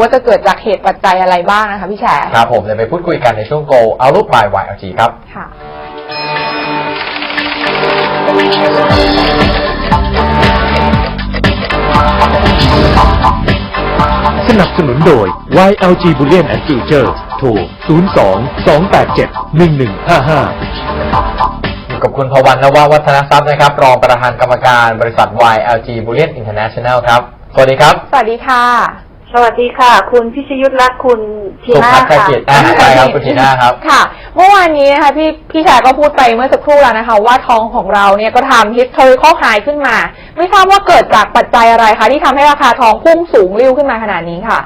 ว่าจะเกิดจากเหตุปัจจัยอะไรบ้างนะคะพี่แฉครับผมเดี๋ยวไปพูดคุยกันในช่วง Go เอาลูกบาย YLG ครับค่ะสนับสนุนโดย YLG Bullion and Future โทร 02 287 1155อยู่กับคุณพวันนววัฒนทรัพย์นะครับ รองประธานกรรมการบริษัท YLG Bullion International ครับ สวัสดีครับ สวัสดีค่ะ สวัสดีค่ะ คุณพิชยุทธและคุณทีสุน่าภัทรค่ะ เกียรติอ่าใช่ครับคุณทีน่าครับ ค่ะ เมื่อวานนี้นะคะพี่พี่แฉก็พูดไปเมื่อสักครู่แล้วนะคะ ว่าทองของเราเนี่ยก็ทำ historical high ขึ้นมา ไม่ทราบว่าเกิดจากปัจจัยอะไรคะที่ทำให้ราคาทองพุ่งสูงริ่วขึ้นมาขนาดนี้ค่ะ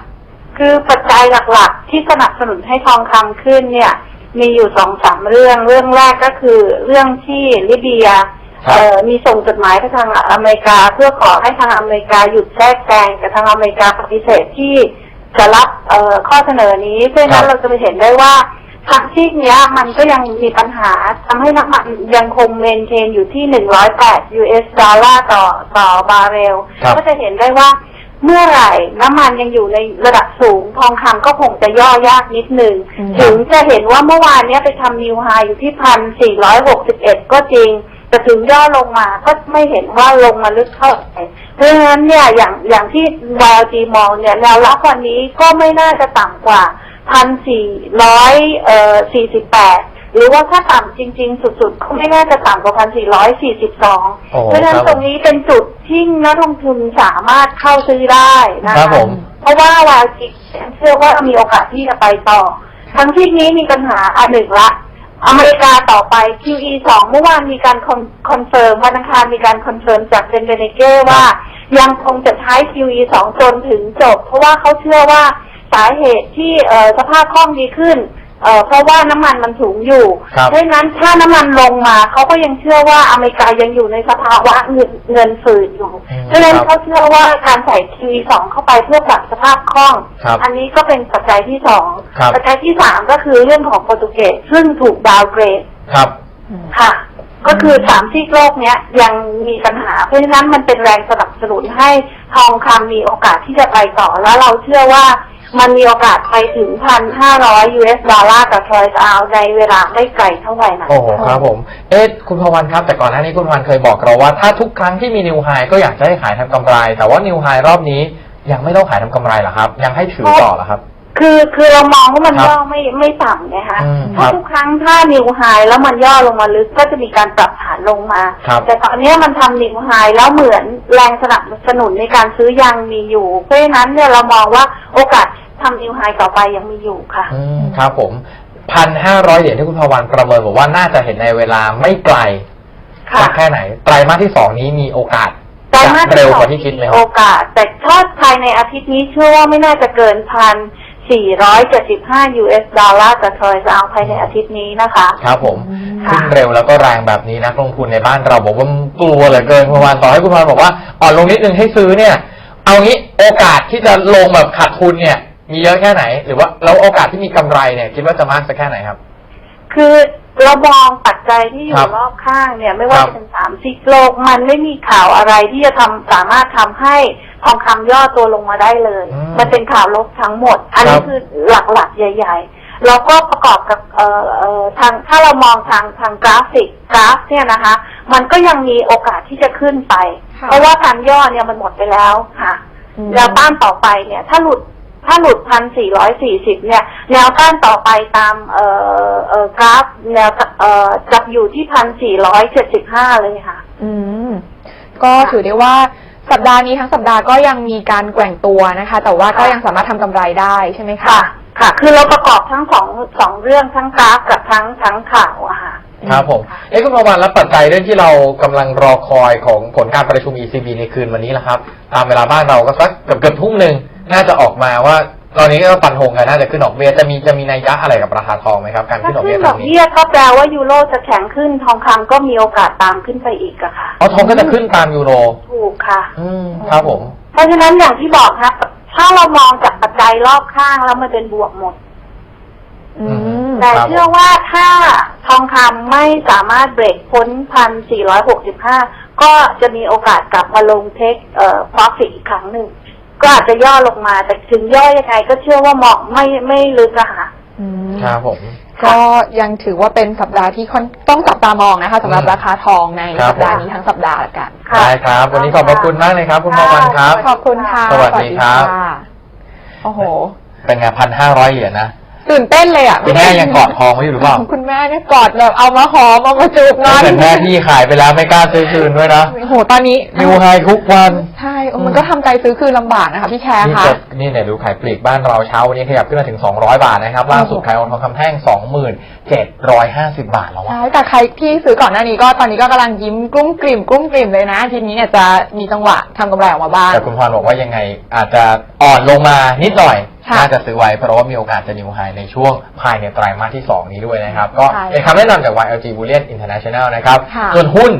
คือปัจจัยหลักๆ ที่สนับสนุนให้ทองคำขึ้นเนี่ย มีอยู่สองสามเรื่อง เรื่องแรกก็คือ เรื่องที่ลิเบียครับเอ่อ มีส่งจดหมายไปทางอเมริกา เพื่อขอให้ทางอเมริกาหยุดแทรกแซงแต่ทางอเมริกาปฏิเสธที่จะรับเอ่อข้อเสนอนี้เพราะฉะนั้นเราจะไปเห็นได้ว่าทางซีกเนี้ยมันก็ยังมีปัญหาทำให้น้ำมันยังคงเมนเทนอยู่ที่108 US ดอลลาร์ต่อต่อบาร์เรลครับก็จะเห็นได้ว่าเมื่อไหร่น้ำมันยังอยู่ในระดับสูง ทองคำก็คงจะย่อยากนิดนึงอืมถึงจะเห็นว่าเมื่อวานเนี้ยไปทำนิวไฮอยู่ที่พันสี่ร้อยหกสิบเอ็ดก็จริง แต่ถึงย่อลงมาก็ไม่เห็นว่าลงมาลึกเท่าไหร่เพราะฉะนั้นเนี่ยอย่างอย่างที่ YLG มองเนี่ยแนวรับวันนี้ก็ไม่น่าจะต่ำกว่าพันสี่ร้อยเอ่อสี่สิบแปดหรือว่าถ้าต่ำจริง ๆ สุดๆก็ไม่น่าจะต่ำกว่าพันสี่ร้อยสี่สิบสองโอ้โหเพราะฉะนั้นครับตรงนี้เป็นจุดที่นักลงทุนสามารถเข้าซื้อได้นะครัคะบผมเพราะว่าวาจิเชื่อว่ามีโอกาสที่จะไปต่อ ทั้งที่นี้มีปัญหาอันหนึ่งละ อเมริกาต่อไป QE สองเมื่อวานมีการคอนเฟิร์มวันอังคารมีการคอนเฟิร์มจากเบนเบเนเก้ว่า ยังคงจะใช้ QE สองจนถึงจบ เพราะว่าเขาเชื่อว่าสาเหตุที่สภาพคล่องดีขึ้น เอ่อเพราะว่าน้ำมันมันสูงอยู่ครับ เพราะฉะนั้นถ้าน้ำมันลงมาเขาก็ยังเชื่อว่าอเมริกายังอยู่ในสภาวะเงินเงินฝืดอยู่ อืมเพราะฉะนั้นครับเขาเชื่อว่าการใส่ QE สองเข้าไปเพื่อปรับสภาพคล่อง ครับอันนี้ก็เป็นปัจจัยที่สองครับ ปัจจัยที่สามก็คือเรื่องของโปรตุเกสซึ่งถูกดาวเกรด ครับ ค่ะ ก็คือสามซีกโลกเนี้ยยังมีปัญหา เพราะฉะนั้นมันเป็นแรงสนับสนุนให้ทองคำมีโอกาสที่จะไปต่อ แล้วเราเชื่อว่า มันมีโอกาสไปถึงพันห้าร้อย US ดอลลาร์ต่อทรอยส์เอาในเวลาไม่ไกลเท่าไหร่นะโอ้โหครับผม เอ๊ะคุณพวันครับแต่ก่อนหน้านี้คุณพวันเคยบอกเราว่าถ้าทุกครั้งที่มีนิวไฮก็อยากจะให้ขายทำกำไร แต่ว่านิวไฮรอบนี้ยังไม่ต้องขายทำกำไรเหรอครับ ยังให้ถือต่อเหรอครับ คือคือเรามองว่ามันครับย่อไม่ไม่ต่ำไงคะอืมเพราะครับทุกครั้งถ้านิวไฮแล้วมันย่อลงมาลึกก็จะมีการปรับฐานลงมาครับแต่ตอนเนี้ยมันทำนิวไฮแล้วเหมือนแรงสนับสนุนในการซื้อยังมีอยู่ เพราะฉะนั้นเนี่ยเรามองว่าโอกาส ทำนิวไฮต่อไปยังมีอยู่ค่ะ อืมครับผมพันห้าร้อยเหรียญที่คุณพวันประเมินบอกว่าน่าจะเห็นในเวลาไม่ไกลค่ะสักแค่ไหนไตรมาสที่สองนี้มีโอกาสไตรจะมาสเร็วสองกว่าที่คิดไหมคโอรับกาส แต่ถ้าภายในอาทิตย์นี้เชื่อว่าไม่น่าจะเกินพันสี่ร้อยเจ็ดสิบห้า US ดอลลาร์ต่อทรอยส์เอาภายในอาทิตย์นี้นะคะ ครับผมค่ะขึ้นเร็วแล้วก็แรงแบบนี้นักลงทุนในบ้านเราบอกว่ากลัวเหลือเกินคุณพวันต่อให้คุณพวันบอกว่าอ่อนลงนิดนึงให้ซื้อเนี่ย เอางี้โอกาสที่จะลงแบบขาดทุนเนี่ย มีเยอะแค่ไหน หรือว่าแล้วโอกาสที่มีกำไรเนี่ย คิดว่าจะมากสักแค่ไหนครับ คือเรามองปัจจัยที่อครัยู่บรอบข้างเนี่ย ไม่ว่าครับจะเป็นสามซิกโลก มันไม่มีข่าวอะไรที่จะทำสามารถทำให้ทองคำย่อตัวลงมาได้เลยอืมมันเป็นข่าวลบทั้งหมด อันคนี้รับคือหลักๆ ใหญ่ ๆ แล้วก็ประกอบกับเอ่อเอ่อทางถ้าเรามองทางทางกราฟิกกราฟเนี่ยนะคะ มันก็ยังมีโอกาสที่จะขึ้นไปค่ะเพราะว่าการย่อเนี่ยมันหมดไปแล้วค่ะอืมแนวต้านต่อไปเนี่ย ถ้าหลุด ถ้าหลุดพันสี่ร้อยสี่สิบเนี่ย แนวต้านต่อไปตามเอ่อเอ่อกราฟแนวเอ่อจะอยู่ที่พันสี่ร้อยเจ็ดสิบห้าเลยค่ะ อืม ก็ถือได้ว่าสัปดาห์นี้ทั้งสัปดาห์ก็ยังมีการแกว่งตัวนะคะ แต่ว่าก็ค่ะยังสามารถทำกำไรได้ใช่ไหมคะค่ะค่ะ คือเราประกอบทั้งสองสองเรื่องทั้งกราฟกับทั้งทั้งข่าวอะค่ะครับผมเอ้คุณพวันแล้วปัจจัยเรื่องที่เรากำลังรอคอยของผลการประชุม ECB ในคืนวันนี้แหละครับ ตามเวลาบ้านเราก็สักเกือบเกือบทุ่มหนึ่ง น่าจะออกมาว่า ตอนนี้ก็ปันธงกันน่าจะขึ้นดอกเบี้ยจะมีจะมีนัยยะอะไรกับราคาทองไหมครับ การถ้าขึ้นดอกขึ้เบี้นยดตออกนนี้เบี้ยก็แปลว่ายูโรจะแข็งขึ้นทองคำก็มีโอกาสตามขึ้นไปอีกอะค่ะ อ๋อทองก็จะขึ้นตามยูโรถูกค่ะ อืมครับผมเพราะฉะนั้นอย่างที่บอกครับ ถ้าเรามองจากปัจจัยรอบข้างแล้วมันเป็นบวกหมด อืม แต่ครับเชื่อว่าถ้าทองคำไม่สามารถเบรกพ้นพันสี่ร้อยหกสิบห้าก็จะมีโอกาสกลับมาลงเทคเอ่อ profit อีกครั้งหนึ่ง ก็อาจจะย่อลงมา แต่ถึงย่อยังไงก็เชื่อว่าเหมาะไม่ไม่ลึกอะค่ะ อืมครับผม ก็ยังถือว่าเป็นสัปดาห์ที่ค่อนต้องจับตามองนะคะสำหรับอืมราคาทองในครับ สัปดาห์นี้ทั้งสัปดาห์ละกัน ค่ะ ได้ครับ วันนี้ขอบพระคุณมากเลยครับ คุณหมอวันครับ ขอบคุณค่ะสวัสดีครับะโอ้โห เป็นไงพันห้าร้อยเหรียญนะ ตื่นเต้นเลยอะคุณแม่ยังกอดทองไว้อยู่หรือเปล่าคุณแม่เนี่ยกอดแบบเอามาหอมเอามาจูบนอนแต่แม่พี่ขายไปแล้วไม่กล้าซื้อคืนด้วยนะโอ้โหตอนนี้นิวไฮทุกวันใช่เออมันก็ทำใจซื้อคืนลำบากนะคะพี่แคร์นี่ค่ะเกิดนี่เนี่ยดูขายปลีกบ้านเราเช้าวันนี้ขยับขึ้นมาถึง 200 บาทนะครับล่าสุดขายทองคำแท่ง 2750 บาทแล้วอะใช่แต่ใครที่ซื้อก่อนหน้านี้ก็ตอนนี้ก็กำลังยิ้มกลุ้มกลิ่มกลุ้มกลิ่มเลยนะ ทีนี้เนี่ยจะมีจังหวะทำกำไรออกมาบ้างแต่คุณพรบอกว่ายังไงอาจจะอ่อนลงมานิดหน่อยค่ะ น่าจะซื้อไว้เพราะว่ามีโอกาสจะนิวไฮในช่วงภายในไตรมาสที่ 2 นี้ด้วยนะครับ ก็ใช่เป็นคำแนะนำจาก YLG Bullion International นะครับค่ะส่วนหุ้น